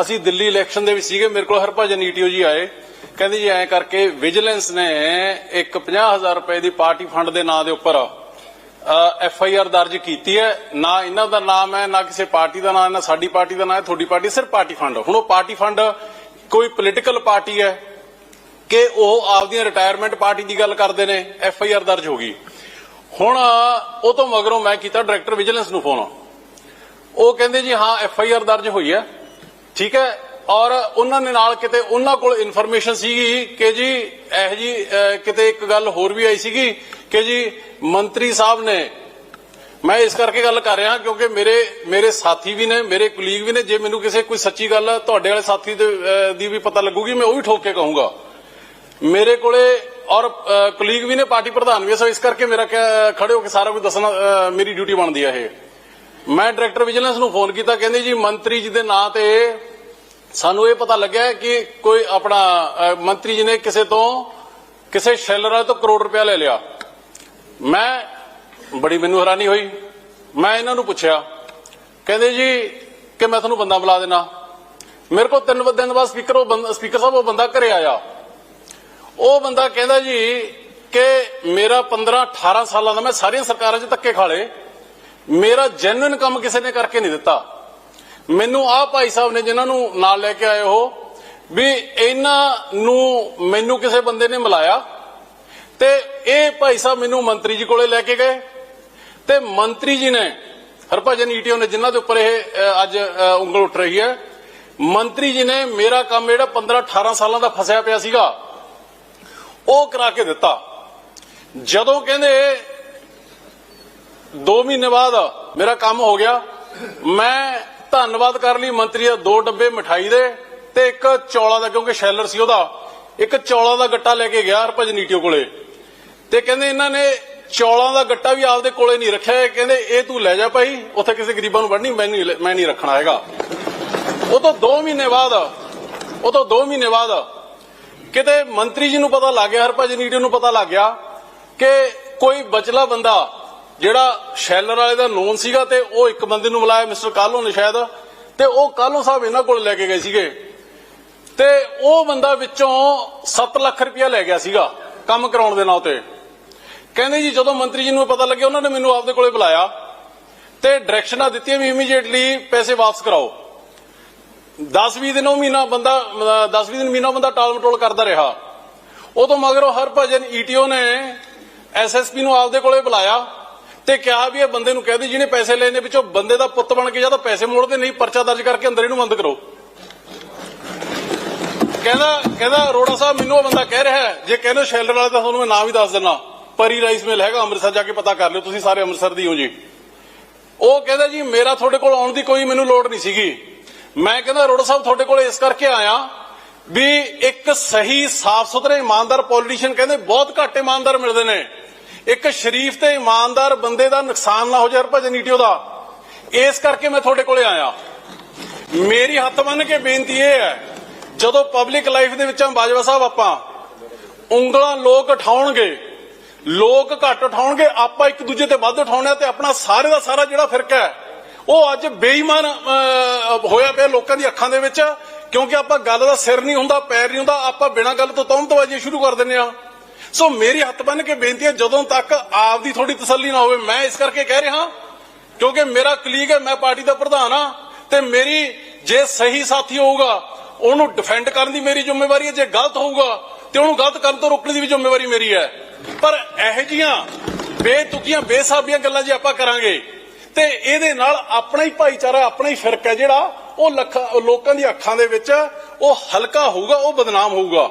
ਅਸੀਂ ਦਿੱਲੀ ਇਲੈਕਸ਼ਨ ਦੇ ਵਿੱਚ ਸੀਗੇ, ਮੇਰੇ ਕੋਲ ਹਰਭਜਨ ਈਟੀਓ ਜੀ ਆਏ। ਕਹਿੰਦੇ ਜੀ ਐਂ ਕਰਕੇ ਵਿਜੀਲੈਂਸ ਨੇ ਇੱਕ 50000 ਰੁਪਏ ਦੀ ਪਾਰਟੀ ਫੰਡ ਦੇ ਨਾਂ ਦੇ ਉੱਪਰ ਐਫ ਆਈ ਆਰ ਦਰਜ ਕੀਤੀ ਹੈ। ਨਾ ਇਹਨਾਂ ਦਾ ਨਾਮ ਹੈ, ਨਾ ਕਿਸੇ ਪਾਰਟੀ ਦਾ ਨਾਮ ਹੈ ਨਾ ਸਾਡੀ ਪਾਰਟੀ ਦਾ ਨਾਮ ਹੈ, ਤੁਹਾਡੀ ਪਾਰਟੀ ਸਿਰਫ ਪਾਰਟੀ ਫੰਡ ਹੁਣ ਉਹ ਪਾਰਟੀ ਫੰਡ ਕੋਈ ਪੋਲੀਟੀਕਲ ਪਾਰਟੀ ਹੈ ਕਿ ਉਹ ਆਪਦੀਆਂ ਰਿਟਾਇਰਮੈਂਟ ਪਾਰਟੀ ਦੀ ਗੱਲ ਕਰਦੇ ਨੇ ਐਫ ਆਈ ਆਰ ਦਰਜ ਹੋ ਗਈ। ਹੁਣ ਉਹ ਤੋਂ ਮਗਰੋਂ ਮੈਂ ਕੀਤਾ ਡਾਇਰੈਕਟਰ ਵਿਜੀਲੈਂਸ ਨੂੰ ਫੋਨ ਉਹ ਕਹਿੰਦੇ ਜੀ ਹਾਂ ਐਫ ਆਈ ਆਰ ਦਰਜ ਹੋਈ ਹੈ। ਠੀਕ ਹੈ? ਔਰ ਉਹਨਾਂ ਨੇ ਨਾਲ ਕਿਤੇ ਉਹਨਾਂ ਕੋਲ ਇਨਫੋਰਮੇਸ਼ਨ ਸੀਗੀ ਕਿ ਜੀ, ਇਹ ਜੀ ਕਿਤੇ ਇੱਕ ਗੱਲ ਹੋਰ ਵੀ ਆਈ ਸੀਗੀ ਕਿ ਜੀ, ਮੰਤਰੀ ਸਾਹਿਬ ਨੇ, ਮੈਂ ਇਸ ਕਰਕੇ ਗੱਲ ਕਰ ਰਿਹਾ ਕਿਉਂਕਿ ਮੇਰੇ ਮੇਰੇ ਸਾਥੀ ਵੀ ਨੇ, ਮੇਰੇ ਕੁਲੀਗ ਵੀ ਨੇ, ਜੇ ਮੈਨੂੰ ਕਿਸੇ ਕੋਈ ਸੱਚੀ ਗੱਲ ਤੁਹਾਡੇ ਵਾਲੇ ਸਾਥੀ ਦੀ ਵੀ ਪਤਾ ਲੱਗੂਗੀ, ਮੈਂ ਉਹ ਵੀ ਠੋਕ ਕੇ ਕਹੂੰਗਾ। ਮੇਰੇ ਕੋਲੇ, ਔਰ ਕੁਲੀਗ ਵੀ ਨੇ, ਪਾਰਟੀ ਪ੍ਰਧਾਨ ਵੀ ਸੋ ਇਸ ਕਰਕੇ ਮੇਰਾ ਕਿਆ- ਖੜੇ ਹੋ ਕੇ ਸਾਰਾ ਕੁਝ ਦੱਸਣਾ ਮੇਰੀ ਡਿਊਟੀ ਬਣਦੀ ਹੈ ਇਹ। ਮੈਂ ਡਾਇਰੈਕਟਰ ਵਿਜੀਲੈਂਸ ਨੂੰ ਫੋਨ ਕੀਤਾ, ਕਹਿੰਦੇ ਜੀ, ਮੰਤਰੀ ਜੀ ਦੇ ਨਾਂ ਤੇ ਸਾਨੂੰ ਇਹ ਪਤਾ ਲੱਗਿਆ ਕਿ ਕੋਈ ਆਪਣਾ ਮੰਤਰੀ ਜੀ ਨੇ ਕਿਸੇ ਤੋਂ, ਕਿਸੇ ਸ਼ੈਲਰ ਵਾਲੇ ਤੋਂ ਕਰੋੜ ਰੁਪਇਆ ਲੈ ਲਿਆ। ਮੈਂ ਬੜੀ ਮੈਨੂੰ ਹੈਰਾਨੀ ਹੋਈ। ਮੈਂ ਇਹਨਾਂ ਨੂੰ ਪੁੱਛਿਆ। ਕਹਿੰਦੇ ਜੀ ਕਿ ਮੈਂ ਤੁਹਾਨੂੰ ਬੰਦਾ ਬੁਲਾ ਦੇਣਾ। ਮੇਰੇ ਕੋਲ ਤਿੰਨ ਦਿਨ ਬਾਅਦ ਸਪੀਕਰ ਉਹ ਸਪੀਕਰ ਸਾਹਿਬ ਉਹ ਬੰਦਾ ਘਰੇ ਆਇਆ। ਉਹ ਬੰਦਾ ਕਹਿੰਦਾ ਜੀ ਕਿ ਮੇਰਾ 15 18 ਸਾਲਾਂ ਦਾ ਮੈਂ ਸਾਰੀਆਂ ਸਰਕਾਰਾਂ 'ਚ ਧੱਕੇ ਖਾ ਲਏ। ਮੇਰਾ ਜੈਨੂਇਨ ਕੰਮ ਕਿਸੇ ਨੇ ਕਰਕੇ ਨਹੀਂ ਦਿੱਤਾ। ਮੈਨੂੰ ਆਹ ਭਾਈ ਸਾਹਿਬ ਨੇ ਜਿਨ੍ਹਾਂ ਨੂੰ ਨਾਲ ਲੈ ਕੇ ਆਏ ਹੋ, ਵੀ ਇਹਨਾਂ ਨੂੰ ਮੈਨੂੰ ਕਿਸੇ ਬੰਦੇ ਨੇ ਮਿਲਾਇਆ ਤੇ ਇਹ ਭਾਈ ਸਾਹਿਬ ਮੈਨੂੰ ਮੰਤਰੀ ਜੀ ਕੋਲੇ ਲੈ ਕੇ ਗਏ ਤੇ ਮੰਤਰੀ ਜੀ ਨੇ, ਹਰਭਜਨ ਈਟੀਓ ਨੇ ਜਿਨ੍ਹਾਂ ਦੇ ਉੱਪਰ ਇਹ ਅੱਜ ਉਂਗਲ ਉੱਠ ਰਹੀ ਹੈ, ਮੰਤਰੀ ਜੀ ਨੇ ਮੇਰਾ ਕੰਮ ਜਿਹੜਾ 15 18 ਸਾਲਾਂ ਦਾ ਫਸਿਆ ਪਿਆ ਸੀਗਾ, ਉਹ ਕਰਾ ਕੇ ਦਿੱਤਾ। ਜਦੋਂ ਕਹਿੰਦੇ 2 ਮਹੀਨੇ ਬਾਅਦ ਮੇਰਾ ਕੰਮ ਹੋ ਗਿਆ, ਮੈਂ ਧੰਨਵਾਦ ਕਰ ਲਈ ਮੰਤਰੀ ਦਾ ਦੋ ਡੱਬੇ ਮਠਾਈ ਦੇ ਤੇ ਇੱਕ ਚੌਲਾਂ ਦਾ, ਕਿਉਂਕਿ ਸ਼ੈਲਰ ਸੀ ਉਹਦਾ, ਇੱਕ ਚੌਲਾਂ ਦਾ ਗੱਟਾ ਲੈ ਕੇ ਗਿਆ ਹਰਪਜ ਨੀਟਿਓ ਕੋਲੇ। ਤੇ ਕਹਿੰਦੇ ਇਹਨਾਂ ਨੇ ਚੌਲਾਂ ਦਾ ਗੱਟਾ ਵੀ ਆਪਦੇ ਕੋਲੇ ਨਹੀਂ ਰੱਖਿਆ ਕਹਿੰਦੇ ਇਹ ਤੂੰ ਲੈ ਜਾ ਭਾਈ, ਉੱਥੇ ਕਿਸੇ ਗਰੀਬਾਂ ਨੂੰ ਵੜਨੀ ਮੈਂ ਨਹੀਂ ਮੈਂ ਨਹੀਂ ਰੱਖਣਾ ਹੈਗਾ। ਉਹ ਤੋਂ 2 ਮਹੀਨੇ ਬਾਅਦ, ਉਹ ਤੋਂ 2 ਮਹੀਨੇ ਬਾਅਦ ਕਿਤੇ ਮੰਤਰੀ ਜੀ ਨੂੰ ਪਤਾ ਲੱਗ ਗਿਆ, ਹਰਭਜਨ ਨੀਟਿਓ ਨੂੰ ਪਤਾ ਲੱਗ ਗਿਆ ਕਿ ਕੋਈ ਬਚਲਾ ਬੰਦਾ ਜਿਹੜਾ ਸ਼ੈਲਰ ਵਾਲੇ ਦਾ ਲੋਨ ਸੀਗਾ ਤੇ ਉਹ ਇੱਕ ਬੰਦੇ ਨੂੰ ਮਿਲਾਇਆ ਮਿਸਟਰ ਕਾਲੋ ਨੇ ਸ਼ਾਇਦ? ਤੇ ਉਹ ਕਾਲੋ ਸਾਹਿਬ ਇਹਨਾਂ ਕੋਲ ਲੈ ਕੇ ਗਏ ਸੀਗੇ? ਤੇ ਉਹ ਬੰਦਾ ਵਿੱਚੋਂ 7 ਲੱਖ ਰੁਪਇਆ ਲੈ ਗਿਆ ਸੀਗਾ ਕੰਮ ਕਰਾਉਣ ਦੇ ਨਾਂ ਤੇ। ਕਹਿੰਦੇ ਜੀ, ਜਦੋਂ ਮੰਤਰੀ ਜੀ ਨੂੰ ਪਤਾ ਲੱਗਿਆ, ਉਹਨਾਂ ਨੇ ਮੈਨੂੰ ਆਪਦੇ ਕੋਲੇ ਬੁਲਾਇਆ ਤੇ ਡਾਇਰੈਕਸ਼ਨਾਂ ਦਿੱਤੀਆਂ ਵੀ ਇਮੀਡੀਏਟਲੀ ਪੈਸੇ ਵਾਪਸ ਕਰਾਓ। 10-20 ਦਿਨ ਉਹ ਮਹੀਨਾ ਬੰਦਾ 10-20 ਦਿਨ ਮਹੀਨਾ ਬੰਦਾ ਟਾਲ ਮਟੋਲ ਕਰਦਾ ਰਿਹਾ। ਉਦੋਂ ਮਗਰੋਂ ਹਰ ਹਰਭਜਨ ਈਟੀਓ ਨੇ ਐਸਐਸਪੀ ਨੂੰ ਆਪਦੇ ਕੋਲੇ ਬੁਲਾਇਆ। ਤੇ ਕਿਹਾ ਵੀ ਇਹ ਬੰਦੇ ਨੂੰ ਕਹਦੇ ਜਿਹਨੇ ਪੈਸੇ ਲਏ ਨੇ ਵਿੱਚੋਂ ਬੰਦੇ ਦਾ ਪੁੱਤ ਬਣ ਕੇ ਜਾਂ ਤਾਂ ਪੈਸੇ ਮੋੜਦੇ ਨਹੀਂ ਪਰਚਾ ਦਰਜ ਕਰਕੇ ਅੰਦਰ ਇਹਨੂੰ ਬੰਦ ਕਰੋ। ਕਹਿੰਦਾ ਕਹਿੰਦਾ ਅਰੋੜਾ ਸਾਹਿਬ, ਮੈਨੂੰ ਉਹ ਬੰਦਾ ਕਹਿ ਰਿਹਾ ਜੇ ਕਹਿੰਦੇ ਸ਼ੈਲਰ ਵਾਲੇ ਤਾਂ ਤੁਹਾਨੂੰ ਮੈਂ ਨਾਮ ਵੀ ਦੱਸ ਦਿੰਦਾ। ਪਰੀ ਰਾਈਸ ਮਿਲ ਹੈਗਾ, ਅੰਮ੍ਰਿਤਸਰ ਜਾ ਕੇ ਪਤਾ ਕਰ ਲਿਓ, ਤੁਸੀਂ ਸਾਰੇ ਅੰਮ੍ਰਿਤਸਰ ਦੀ ਹੋ ਜੀ। ਉਹ ਕਹਿੰਦਾ ਜੀ, ਮੇਰਾ ਤੁਹਾਡੇ ਕੋਲ ਆਉਣ ਦੀ ਕੋਈ ਮੈਨੂੰ ਲੋੜ ਨਹੀਂ ਸੀਗੀ। ਮੈਂ ਕਹਿੰਦਾ, ਅਰੋੜਾ ਸਾਹਿਬ ਤੁਹਾਡੇ ਕੋਲ ਇਸ ਕਰਕੇ ਆਇਆ ਵੀ ਇੱਕ ਸਹੀ ਸਾਫ਼ ਸੁਥਰੇ ਇਮਾਨਦਾਰ ਪੋਲੀਟੀਸ਼ੀਅਨ ਕਹਿੰਦੇ ਬਹੁਤ ਘੱਟ ਇਮਾਨਦਾਰ ਮਿਲਦੇ ਨੇ। ਇੱਕ ਸ਼ਰੀਫ ਤੇ ਇਮਾਨਦਾਰ ਬੰਦੇ ਦਾ ਨੁਕਸਾਨ ਨਾ ਹੋ ਜਾਏ ਹਰਭਜਨ ਈਟੀਓ ਦਾ। ਇਸ ਕਰਕੇ ਮੈਂ ਤੁਹਾਡੇ ਕੋਲੇ ਆਇਆ। ਮੇਰੀ ਹੱਥ ਬੰਨ ਕੇ ਬੇਨਤੀ ਇਹ ਹੈ, ਜਦੋਂ ਪਬਲਿਕ ਲਾਈਫ ਦੇ ਵਿੱਚੋਂ ਬਾਜਵਾ ਸਾਹਿਬ ਆਪਾਂ, ਉਂਗਲਾਂ ਲੋਕ ਉਠਾਉਣਗੇ, ਲੋਕ ਘੱਟ ਉਠਾਉਣਗੇ, ਆਪਾਂ ਇੱਕ ਦੂਜੇ ਤੇ ਵੱਧ ਉਠਾਉਣਾ ਤੇ ਆਪਣਾ ਸਾਰੇ ਦਾ ਸਾਰਾ ਜਿਹੜਾ ਫਿਰਕਾ ਹੈ, ਉਹ ਅੱਜ ਬੇਈਮਾਨ ਹੋਇਆ ਪਿਆ ਲੋਕਾਂ ਦੀ ਅੱਖਾਂ ਦੇ ਵਿੱਚ, ਕਿਉਂਕਿ ਆਪਾਂ ਗੱਲ ਦਾ ਸਿਰ ਨਹੀਂ ਹੁੰਦਾ, ਪੈਰ ਨਹੀਂ ਹੁੰਦਾ, ਆਪਾਂ ਬਿਨਾਂ ਗੱਲ ਤੋਂ ਤੌਮਤਵਾਜੀ ਸ਼ੁਰੂ ਕਰ ਦਿੰਦੇ ਆ ਸੋ ਮੇਰੀ ਹੱਥ ਬੰਨ ਕੇ ਬੇਨਤੀ ਹੈ, ਜਦੋਂ ਤੱਕ ਆਪ ਦੀ ਥੋੜੀ ਤਸੱਲੀ ਨਾ ਹੋਵੇ, ਮੈਂ ਇਸ ਕਰਕੇ ਕਹਿ ਰਿਹਾ ਕਿਉਂਕਿ ਮੇਰਾ ਕਲੀਗ ਹੈ, ਮੈਂ ਪਾਰਟੀ ਦਾ ਪ੍ਰਧਾਨ ਆ ਤੇ ਮੇਰੀ ਜੇ ਸਹੀ ਸਾਥੀ ਹੋਊਗਾ, ਉਹਨੂੰ ਡਿਫੈਂਡ ਕਰਨ ਦੀ ਮੇਰੀ ਜ਼ਿੰਮੇਵਾਰੀ ਹੈ, ਜੇ ਗਲਤ ਹੋਊਗਾ ਤੇ ਉਹਨੂੰ ਗਲਤ ਕਰਨ ਤੋਂ ਰੋਕਣ ਦੀ ਵੀ ਜ਼ਿੰਮੇਵਾਰੀ ਮੇਰੀ ਹੈ। ਪਰ ਇਹੋ ਜੀਆਂ ਬੇਤੁਕੀਆਂ, ਬੇਸਾਬੀਆਂ ਗੱਲਾਂ ਜੇ ਆਪਾਂ ਕਰਾਂਗੇ ਤੇ ਇਹਦੇ ਨਾਲ ਆਪਣਾ ਹੀ ਭਾਈਚਾਰਾ, ਆਪਣਾ ਹੀ ਫਿਰਕ ਹੈ ਜਿਹੜਾ, ਉਹ ਲੱਖਾਂ ਉਹ ਲੋਕਾਂ ਦੀ ਅੱਖਾਂ ਦੇ ਵਿੱਚ ਉਹ ਹਲਕਾ ਹੋਊਗਾ, ਉਹ ਬਦਨਾਮ ਹੋਊਗਾ।